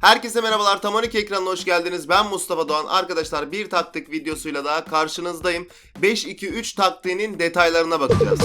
Herkese merhabalar. Tamonik ekranına hoş geldiniz. Ben Mustafa Doğan. Arkadaşlar bir taktik videosuyla daha karşınızdayım. 5-2-3 taktiğinin detaylarına bakacağız.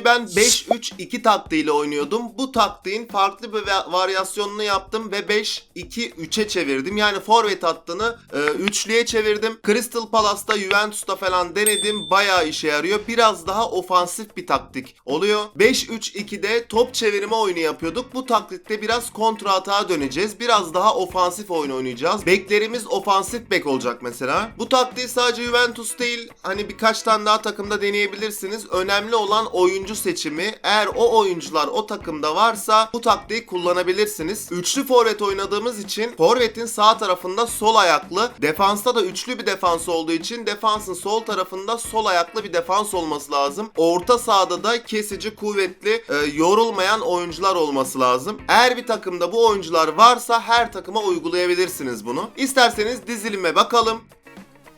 Gibi ben 5-3-2 taktiğiyle oynuyordum. Bu taktiğin farklı bir va- varyasyonunu yaptım ve 5-2-3'e çevirdim. Yani forvet hattını e, üçlüye çevirdim. Crystal Palace'ta, Juventus'ta falan denedim. Bayağı işe yarıyor. Biraz daha ofansif bir taktik oluyor. 5-3-2'de top çevirme oyunu yapıyorduk. Bu taktikte biraz kontra atağa döneceğiz. Biraz daha ofansif oyun oynayacağız. Beklerimiz ofansif bek olacak mesela. Bu taktiği sadece Juventus değil hani birkaç tane daha takımda deneyebilirsiniz. Önemli olan oyuncu seçimi. Eğer o oyuncular o takımda varsa bu taktiği kullanabilirsiniz. Üçlü forvet oynadığımız için forvetin sağ tarafında sol ayaklı, defansta da üçlü bir defans olduğu için defansın sol tarafında sol ayaklı bir defans olması lazım. Orta sahada da kesici, kuvvetli, e, yorulmayan oyuncular olması lazım. Eğer bir takımda bu oyuncular varsa her takıma uygulayabilirsiniz bunu. İsterseniz dizilime bakalım.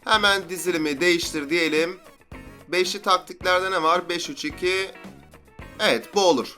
Hemen dizilimi değiştir diyelim. Beşli taktiklerde ne var? 5-3-2. Evet bu olur.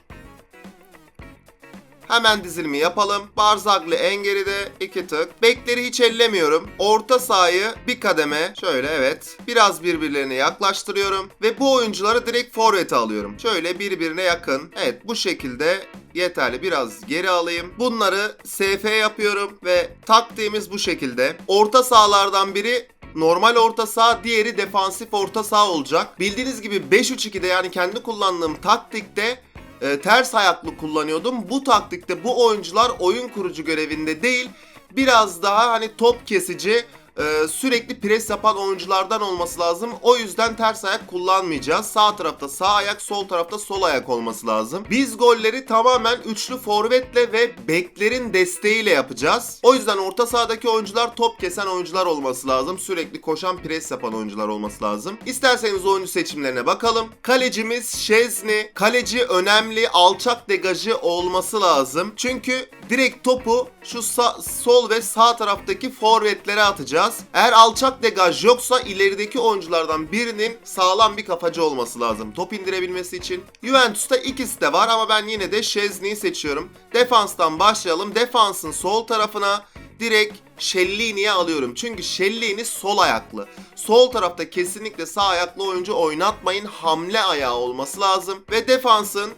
Hemen dizilimi yapalım. Barzagli en geride. iki tık. Bekleri hiç ellemiyorum. Orta sahayı bir kademe. Şöyle evet. Biraz birbirlerine yaklaştırıyorum. Ve bu oyuncuları direkt forvete alıyorum. Şöyle birbirine yakın. Evet bu şekilde yeterli. Biraz geri alayım. Bunları SF yapıyorum. Ve taktiğimiz bu şekilde. Orta sahalardan biri normal orta saha, diğeri defansif orta saha olacak. Bildiğiniz gibi 5-3-2'de yani kendi kullandığım taktikte e, ters ayaklı kullanıyordum. Bu taktikte bu oyuncular oyun kurucu görevinde değil, biraz daha hani top kesici, e, sürekli pres yapan oyunculardan olması lazım. O yüzden ters ayak kullanmayacağız. Sağ tarafta sağ ayak, sol tarafta sol ayak olması lazım. Biz golleri tamamen üçlü forvetle ve beklerin desteğiyle yapacağız. O yüzden orta sahadaki oyuncular top kesen oyuncular olması lazım. Sürekli koşan pres yapan oyuncular olması lazım. İsterseniz oyuncu seçimlerine bakalım. Kalecimiz Şezni. Kaleci önemli, alçak degajı olması lazım. Çünkü direkt topu şu sol ve sağ taraftaki forvetlere atacağız. Eğer alçak degaj yoksa ilerideki oyunculardan birinin sağlam bir kafacı olması lazım. Top indirebilmesi için. Juventus'ta ikisi de var ama ben yine de Şezni'yi seçiyorum. Defanstan başlayalım. Defansın sol tarafına direkt Şellini'ye alıyorum. Çünkü Şellini sol ayaklı. Sol tarafta kesinlikle sağ ayaklı oyuncu oynatmayın. Hamle ayağı olması lazım. Ve defansın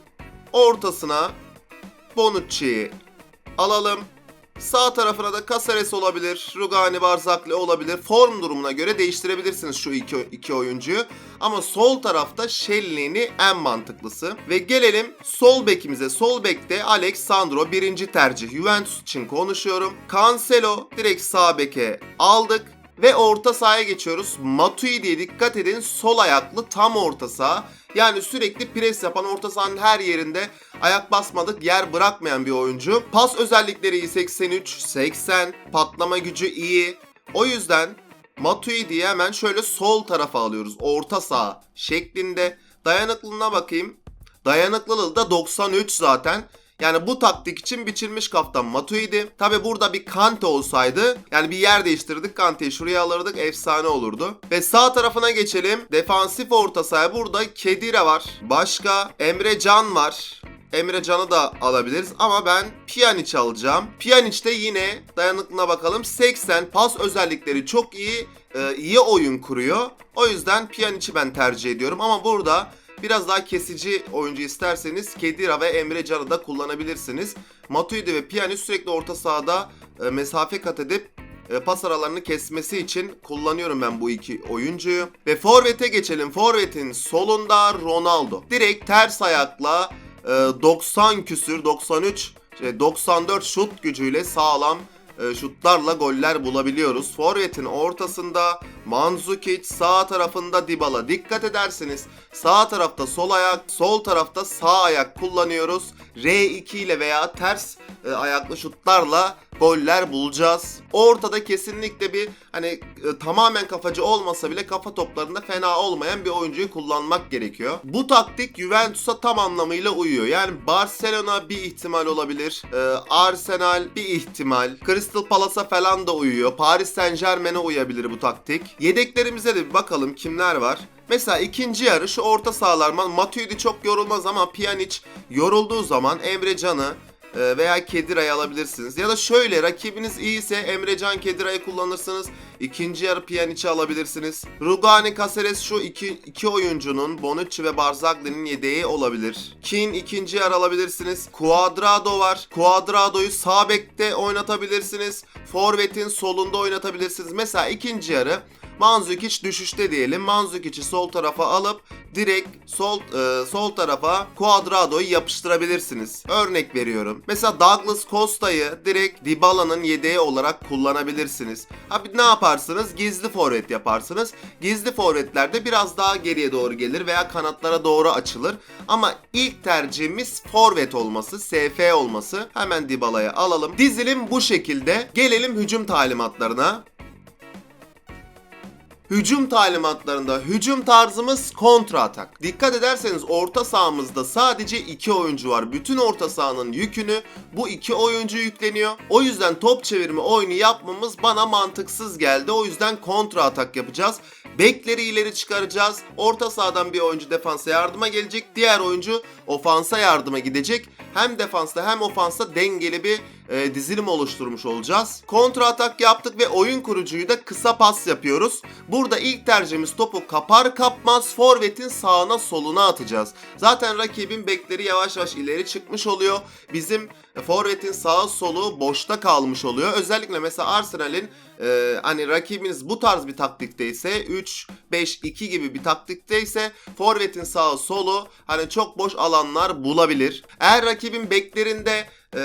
ortasına Bonucci'yi alalım. Sağ tarafına da Caceres olabilir, Rugani Barzakli olabilir. Form durumuna göre değiştirebilirsiniz şu iki, iki oyuncuyu. Ama sol tarafta Shellini en mantıklısı. Ve gelelim sol bekimize. Sol bekte Alex Sandro birinci tercih. Juventus için konuşuyorum. Cancelo direkt sağ beke aldık. Ve orta sahaya geçiyoruz. Matuidi'ye dikkat edin. Sol ayaklı tam orta saha. Yani sürekli pres yapan orta sahanın her yerinde ayak basmadık yer bırakmayan bir oyuncu. Pas özellikleri iyi 83, 80, patlama gücü iyi. O yüzden Matuidi'yi hemen şöyle sol tarafa alıyoruz. Orta saha şeklinde. Dayanıklılığına bakayım. Dayanıklılığı da 93 zaten. Yani bu taktik için biçilmiş kaftan Matuidi. Tabi burada bir Kante olsaydı yani bir yer değiştirdik Kante'yi şuraya alırdık efsane olurdu. Ve sağ tarafına geçelim. Defansif orta saha burada Kedire var. Başka Emre Can var. Emre Can'ı da alabiliriz ama ben Pjanic alacağım. Pjanic de yine dayanıklılığına bakalım. 80 pas özellikleri çok iyi. e, iyi oyun kuruyor. O yüzden Pjanic'i ben tercih ediyorum ama burada Biraz daha kesici oyuncu isterseniz Kedira ve Emre Can'ı da kullanabilirsiniz. Matuidi ve Pjanic sürekli orta sahada e, mesafe kat edip e, pas aralarını kesmesi için kullanıyorum ben bu iki oyuncuyu. Ve Forvet'e geçelim. Forvet'in solunda Ronaldo. Direkt ters ayakla e, 90 küsür 93 şey, 94 şut gücüyle sağlam e, şutlarla goller bulabiliyoruz. Forvet'in ortasında Mandzukic, sağ tarafında Dybala. Dikkat ederseniz sağ tarafta sol ayak, sol tarafta sağ ayak kullanıyoruz. R2 ile veya ters e, ayaklı şutlarla goller bulacağız. Ortada kesinlikle bir hani e, tamamen kafacı olmasa bile kafa toplarında fena olmayan bir oyuncuyu kullanmak gerekiyor. Bu taktik Juventus'a tam anlamıyla uyuyor. Yani Barcelona bir ihtimal olabilir. e, Arsenal bir ihtimal. Crystal Palace'a falan da uyuyor. Paris Saint Germain'e uyabilir bu taktik. Yedeklerimize de bir bakalım kimler var. Mesela ikinci yarı şu orta sahalar Matuidi çok yorulmaz ama Pjanic yorulduğu zaman Emre Can'ı veya Kedira'yı alabilirsiniz. Ya da şöyle rakibiniz iyiyse Emrecan Kedira'yı kullanırsınız. İkinci yarı Pjanic'i alabilirsiniz. Rugani Caceres şu iki, iki oyuncunun Bonucci ve Barzagli'nin yedeği olabilir. Kin ikinci yarı alabilirsiniz. Cuadrado var. Cuadrado'yu sağ bekte oynatabilirsiniz. Forvet'in solunda oynatabilirsiniz. Mesela ikinci yarı Manzukic düşüşte diyelim. Manzukic'i sol tarafa alıp direkt sol e, sol tarafa Cuadrado'yu yapıştırabilirsiniz. Örnek veriyorum. Mesela Douglas Costa'yı direkt Dybala'nın yedeği olarak kullanabilirsiniz. Abi ne yaparsınız? Gizli forvet yaparsınız. Gizli forvetlerde biraz daha geriye doğru gelir veya kanatlara doğru açılır. Ama ilk tercihimiz forvet olması, SF olması. Hemen Dybala'yı alalım. Dizilim bu şekilde. Gelelim hücum talimatlarına. Hücum talimatlarında hücum tarzımız kontra atak. Dikkat ederseniz orta sahamızda sadece iki oyuncu var. Bütün orta sahanın yükünü bu iki oyuncu yükleniyor. O yüzden top çevirme oyunu yapmamız bana mantıksız geldi. O yüzden kontra atak yapacağız. Bekleri ileri çıkaracağız. Orta sahadan bir oyuncu defansa yardıma gelecek. Diğer oyuncu ofansa yardıma gidecek. Hem defansta hem ofansta dengeli bir e, dizilim oluşturmuş olacağız. Kontra atak yaptık ve oyun kurucuyu da kısa pas yapıyoruz. Burada ilk tercihimiz topu kapar kapmaz forvetin sağına soluna atacağız. Zaten rakibin bekleri yavaş yavaş ileri çıkmış oluyor. Bizim forvetin sağı solu boşta kalmış oluyor. Özellikle mesela Arsenal'in e, hani rakibiniz bu tarz bir taktikteyse 3-5-2 gibi bir taktikteyse forvetin sağı solu hani çok boş alanlar bulabilir. Eğer rakibin beklerinde e,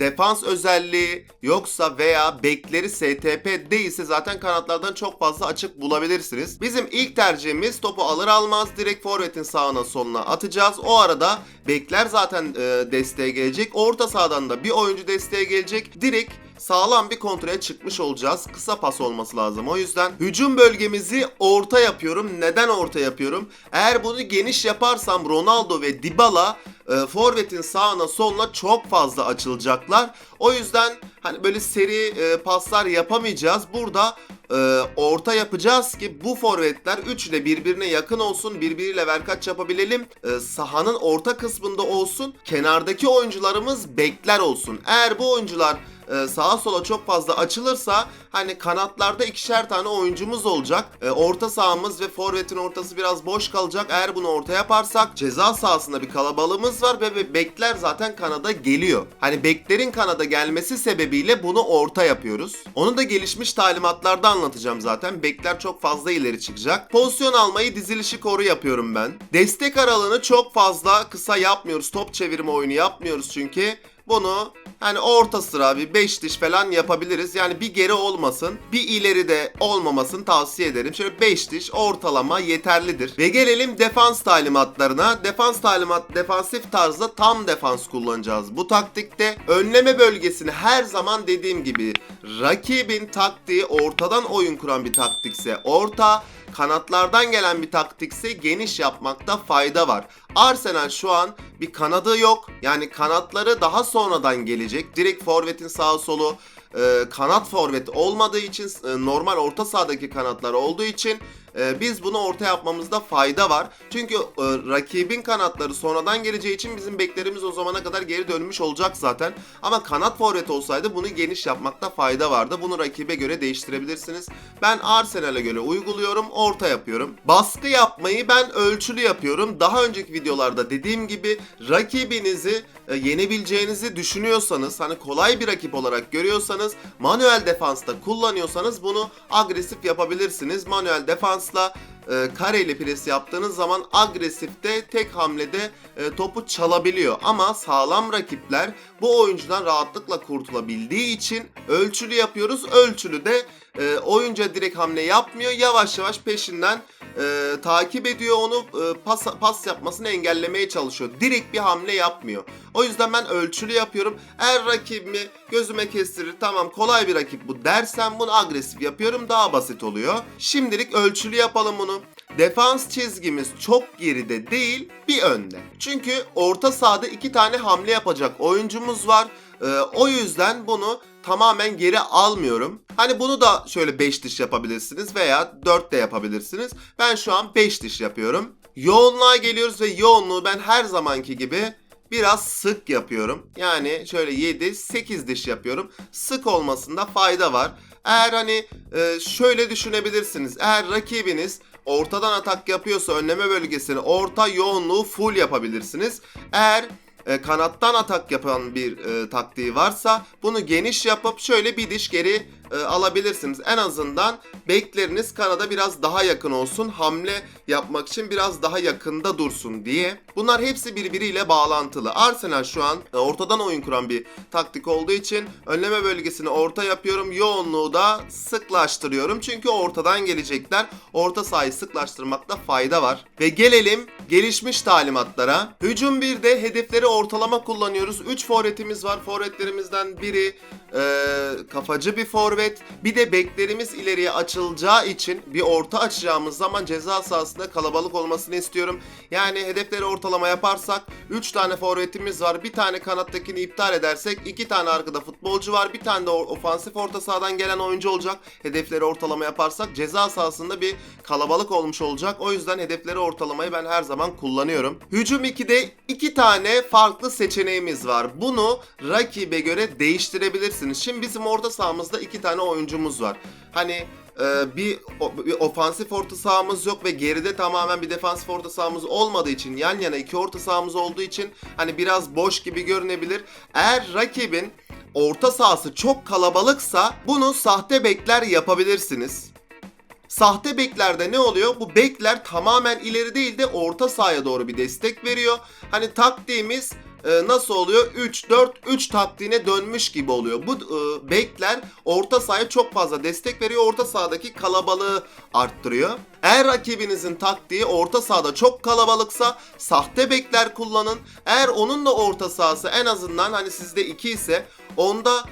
defans özelliği yoksa veya bekleri STP değilse zaten kanatlardan çok fazla açık bulabilirsiniz. Bizim ilk tercihimiz topu alır almaz direkt forvetin sağına soluna atacağız. O arada bekler zaten e, desteğe gelecek. Orta sahadan da bir oyuncu desteğe gelecek. Direkt sağlam bir kontraya çıkmış olacağız. Kısa pas olması lazım. O yüzden hücum bölgemizi orta yapıyorum. Neden orta yapıyorum? Eğer bunu geniş yaparsam Ronaldo ve Dybala e, forvetin sağına soluna çok fazla açılacaklar. O yüzden hani böyle seri e, paslar yapamayacağız. Burada e, orta yapacağız ki bu forvetler üçü de birbirine yakın olsun, birbiriyle verkaç yapabilelim. E, sahanın orta kısmında olsun, kenardaki oyuncularımız bekler olsun. Eğer bu oyuncular e, sağa sola çok fazla açılırsa hani kanatlarda ikişer tane oyuncumuz olacak. E, orta sahamız ve forvetin ortası biraz boş kalacak. Eğer bunu orta yaparsak ceza sahasında bir kalabalığımız var ve ve bekler zaten kanada geliyor. Hani beklerin kanada gelmesi sebebiyle bunu orta yapıyoruz. Onu da gelişmiş talimatlarda anlatacağım zaten. Bekler çok fazla ileri çıkacak. Pozisyon almayı dizilişi koru yapıyorum ben. Destek aralığını çok fazla kısa yapmıyoruz. Top çevirme oyunu yapmıyoruz çünkü. Bunu hani orta sıra bir 5 diş falan yapabiliriz. Yani bir geri olmasın, bir ileri de olmamasını tavsiye ederim. Şöyle 5 diş ortalama yeterlidir. Ve gelelim defans talimatlarına. Defans talimat defansif tarzda tam defans kullanacağız. Bu taktikte önleme bölgesini her zaman dediğim gibi rakibin taktiği ortadan oyun kuran bir taktikse orta, kanatlardan gelen bir taktikse geniş yapmakta fayda var. Arsenal şu an bir kanadı yok. Yani kanatları daha sonradan gelecek. Direkt forvetin sağ solu e, kanat forvet olmadığı için e, normal orta sahadaki kanatlar olduğu için e, biz bunu orta yapmamızda fayda var. Çünkü e, rakibin kanatları sonradan geleceği için bizim beklerimiz o zamana kadar geri dönmüş olacak zaten. Ama kanat forvet olsaydı bunu geniş yapmakta fayda vardı. Bunu rakibe göre değiştirebilirsiniz. Ben Arsenal'e göre uyguluyorum, orta yapıyorum. Baskı yapmayı ben ölçülü yapıyorum. Daha önceki videolarda dediğim gibi rakibinizi e, yenebileceğinizi düşünüyorsanız, hani kolay bir rakip olarak görüyorsanız, manuel defansta kullanıyorsanız bunu agresif yapabilirsiniz. Manuel defansla e, kareli pres yaptığınız zaman agresifte tek hamlede e, topu çalabiliyor. Ama sağlam rakipler bu oyuncudan rahatlıkla kurtulabildiği için ölçülü yapıyoruz. Ölçülü de e, oyuncuya direkt hamle yapmıyor. Yavaş yavaş peşinden e, takip ediyor onu e, pas, pas yapmasını engellemeye çalışıyor. Direkt bir hamle yapmıyor. O yüzden ben ölçülü yapıyorum. Eğer rakibimi gözüme kestirir tamam kolay bir rakip bu dersem bunu agresif yapıyorum daha basit oluyor. Şimdilik ölçülü yapalım bunu. Defans çizgimiz çok geride değil bir önde. Çünkü orta sahada iki tane hamle yapacak oyuncumuz var. Ee, o yüzden bunu tamamen geri almıyorum. Hani bunu da şöyle 5 diş yapabilirsiniz veya 4 de yapabilirsiniz. Ben şu an 5 diş yapıyorum. Yoğunluğa geliyoruz ve yoğunluğu ben her zamanki gibi biraz sık yapıyorum. Yani şöyle 7-8 diş yapıyorum. Sık olmasında fayda var. Eğer hani e, şöyle düşünebilirsiniz. Eğer rakibiniz ortadan atak yapıyorsa önleme bölgesini orta yoğunluğu full yapabilirsiniz. Eğer e, kanattan atak yapan bir e, taktiği varsa bunu geniş yapıp şöyle bir diş geri e, alabilirsiniz. En azından bekleriniz kanada biraz daha yakın olsun. Hamle yapmak için biraz daha yakında dursun diye. Bunlar hepsi birbiriyle bağlantılı. Arsenal şu an e, ortadan oyun kuran bir taktik olduğu için önleme bölgesini orta yapıyorum. Yoğunluğu da sıklaştırıyorum. Çünkü ortadan gelecekler. Orta sahayı sıklaştırmakta fayda var. Ve gelelim gelişmiş talimatlara. Hücum 1'de hedefleri ortalama kullanıyoruz. 3 forvetimiz var. Forvetlerimizden biri e, kafacı bir forvet. Bir de beklerimiz ileriye açılacağı için bir orta açacağımız zaman ceza sahasında kalabalık olmasını istiyorum. Yani hedefleri ortalama yaparsak 3 tane forvetimiz var. Bir tane kanattakini iptal edersek 2 tane arkada futbolcu var. Bir tane de ofansif orta sahadan gelen oyuncu olacak. Hedefleri ortalama yaparsak ceza sahasında bir kalabalık olmuş olacak. O yüzden hedefleri ortalamayı ben her zaman kullanıyorum. Hücum 2'de 2 tane farklı seçeneğimiz var. Bunu rakibe göre değiştirebilirsiniz. Şimdi bizim orta sahamızda 2 tane oyuncumuz var. Hani e, bir, bir ofansif orta sahamız yok ve geride tamamen bir defansif orta sahamız olmadığı için yan yana iki orta sahamız olduğu için hani biraz boş gibi görünebilir. Eğer rakibin orta sahası çok kalabalıksa bunu sahte bekler yapabilirsiniz. Sahte beklerde ne oluyor? Bu bekler tamamen ileri değil de orta sahaya doğru bir destek veriyor. Hani taktiğimiz e, nasıl oluyor? 3-4-3 taktiğine dönmüş gibi oluyor. Bu e, bekler orta sahaya çok fazla destek veriyor. Orta sahadaki kalabalığı arttırıyor. Eğer rakibinizin taktiği orta sahada çok kalabalıksa sahte bekler kullanın. Eğer onun da orta sahası en azından hani sizde 2 ise onda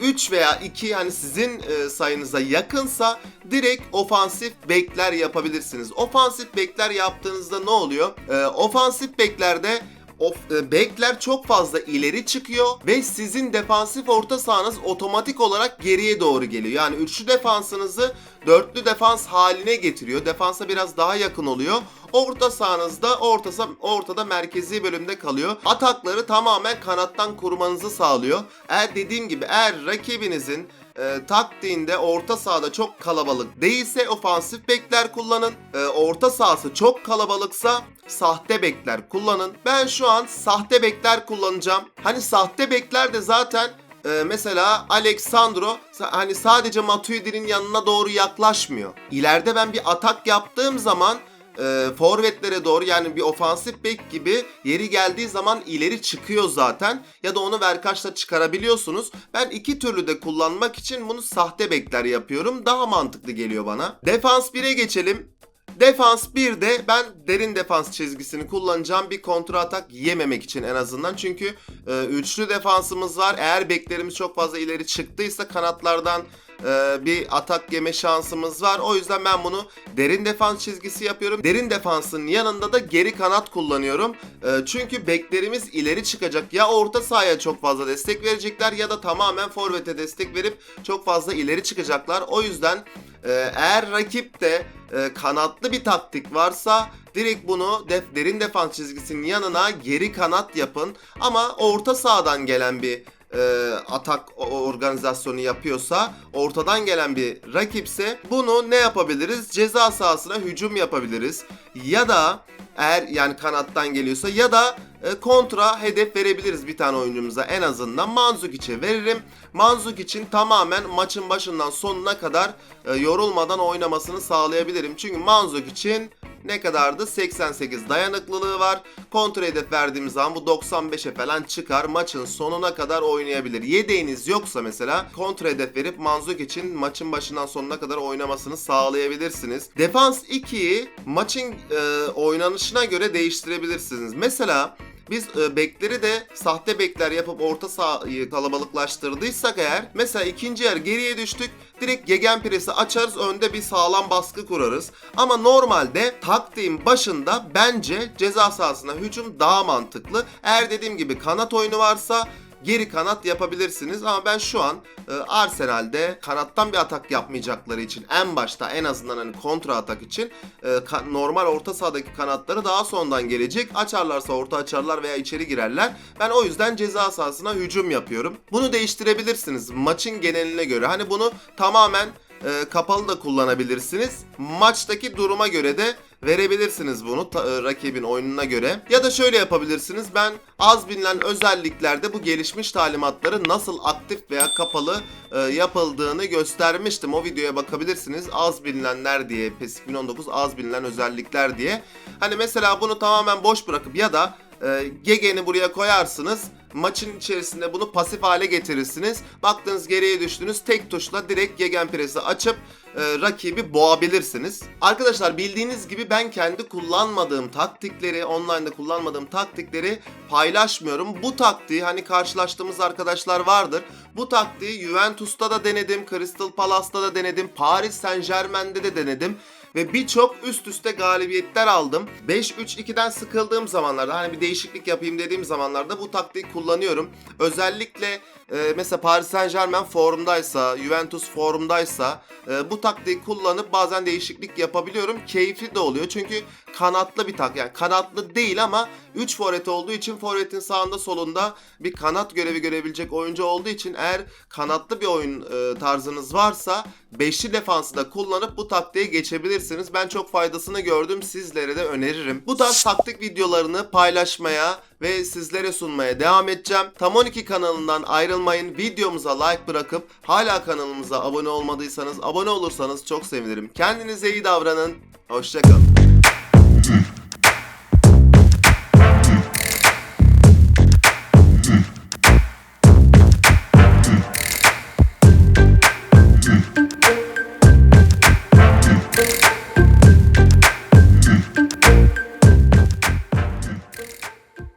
3 veya 2 hani sizin e, sayınıza yakınsa direkt ofansif bekler yapabilirsiniz. Ofansif bekler yaptığınızda ne oluyor? E, ofansif beklerde of, e, bekler çok fazla ileri çıkıyor ve sizin defansif orta sahanız otomatik olarak geriye doğru geliyor. Yani üçlü defansınızı dörtlü defans haline getiriyor. Defansa biraz daha yakın oluyor. Orta sahanızda ortasa, ortada merkezi bölümde kalıyor. Atakları tamamen kanattan kurmanızı sağlıyor. Eğer dediğim gibi eğer rakibinizin e, taktiğinde orta sahada çok kalabalık değilse ofansif bekler kullanın. E, orta sahası çok kalabalıksa sahte bekler kullanın. Ben şu an sahte bekler kullanacağım. Hani sahte bekler de zaten e, mesela Alexandro hani sadece Matuidi'nin yanına doğru yaklaşmıyor. İleride ben bir atak yaptığım zaman e, forvetlere doğru yani bir ofansif bek gibi yeri geldiği zaman ileri çıkıyor zaten ya da onu verkaçla çıkarabiliyorsunuz. Ben iki türlü de kullanmak için bunu sahte bekler yapıyorum. Daha mantıklı geliyor bana. Defans 1'e geçelim. Defans 1'de ben derin defans çizgisini kullanacağım bir kontra atak yememek için en azından. Çünkü e, üçlü defansımız var. Eğer beklerimiz çok fazla ileri çıktıysa kanatlardan e, bir atak yeme şansımız var. O yüzden ben bunu derin defans çizgisi yapıyorum. Derin defansın yanında da geri kanat kullanıyorum. E, çünkü beklerimiz ileri çıkacak. Ya orta sahaya çok fazla destek verecekler ya da tamamen forvete destek verip çok fazla ileri çıkacaklar. O yüzden ee, eğer rakipte e, kanatlı bir taktik varsa direkt bunu def, derin defans çizgisinin yanına geri kanat yapın. Ama orta sahadan gelen bir e, atak organizasyonu yapıyorsa ortadan gelen bir rakipse bunu ne yapabiliriz? Ceza sahasına hücum yapabiliriz. Ya da eğer yani kanattan geliyorsa ya da e, kontra hedef verebiliriz bir tane oyuncumuza en azından. Manzukic'e veririm. Manzuk için tamamen maçın başından sonuna kadar e, yorulmadan oynamasını sağlayabilirim. Çünkü Manzuk için ne kadardı? 88 dayanıklılığı var. Kontra hedef verdiğimiz zaman bu 95'e falan çıkar. Maçın sonuna kadar oynayabilir. Yedeğiniz yoksa mesela kontra hedef verip Manzuk için maçın başından sonuna kadar oynamasını sağlayabilirsiniz. Defans 2'yi maçın e, oynanışına göre değiştirebilirsiniz. Mesela biz e, bekleri de sahte bekler yapıp orta sahayı kalabalıklaştırdıysak eğer mesela ikinci yer geriye düştük direkt gegenpress'i açarız önde bir sağlam baskı kurarız. Ama normalde taktiğin başında bence ceza sahasına hücum daha mantıklı. Eğer dediğim gibi kanat oyunu varsa geri kanat yapabilirsiniz ama ben şu an e, Arsenal'de kanattan bir atak yapmayacakları için en başta en azından hani kontra atak için e, normal orta sahadaki kanatları daha sondan gelecek. Açarlarsa orta açarlar veya içeri girerler. Ben o yüzden ceza sahasına hücum yapıyorum. Bunu değiştirebilirsiniz maçın geneline göre. Hani bunu tamamen e, kapalı da kullanabilirsiniz. Maçtaki duruma göre de verebilirsiniz bunu ta- e, rakibin oyununa göre. Ya da şöyle yapabilirsiniz. Ben az bilinen özelliklerde bu gelişmiş talimatları nasıl aktif veya kapalı e, yapıldığını göstermiştim. O videoya bakabilirsiniz. Az bilinenler diye, PES 2019 az bilinen özellikler diye. Hani mesela bunu tamamen boş bırakıp ya da e, Gegen'i buraya koyarsınız. Maçın içerisinde bunu pasif hale getirirsiniz. Baktınız geriye düştünüz. Tek tuşla direkt Gegenpress'i açıp e, rakibi boğabilirsiniz. Arkadaşlar bildiğiniz gibi ben kendi kullanmadığım taktikleri, online'da kullanmadığım taktikleri paylaşmıyorum. Bu taktiği hani karşılaştığımız arkadaşlar vardır. Bu taktiği Juventus'ta da denedim, Crystal Palace'ta da denedim, Paris Saint Germain'de de denedim ve birçok üst üste galibiyetler aldım. 5-3-2'den sıkıldığım zamanlarda hani bir değişiklik yapayım dediğim zamanlarda bu taktiği kullanıyorum. Özellikle e, mesela Paris Saint Germain formdaysa, Juventus formdaysa e, bu taktiği kullanıp bazen değişiklik yapabiliyorum. Keyifli de oluyor çünkü kanatlı bir tak yani kanatlı değil ama 3 forvet olduğu için forvetin sağında solunda bir kanat görevi görebilecek oyuncu olduğu için eğer kanatlı bir oyun e, tarzınız varsa beşli defansı da kullanıp bu taktiğe geçebilirsiniz. Ben çok faydasını gördüm. Sizlere de öneririm. Bu tarz taktik videolarını paylaşmaya ve sizlere sunmaya devam edeceğim. Tam 12 kanalından ayrılmayın. Videomuza like bırakıp hala kanalımıza abone olmadıysanız abone olursanız çok sevinirim. Kendinize iyi davranın. Hoşçakalın.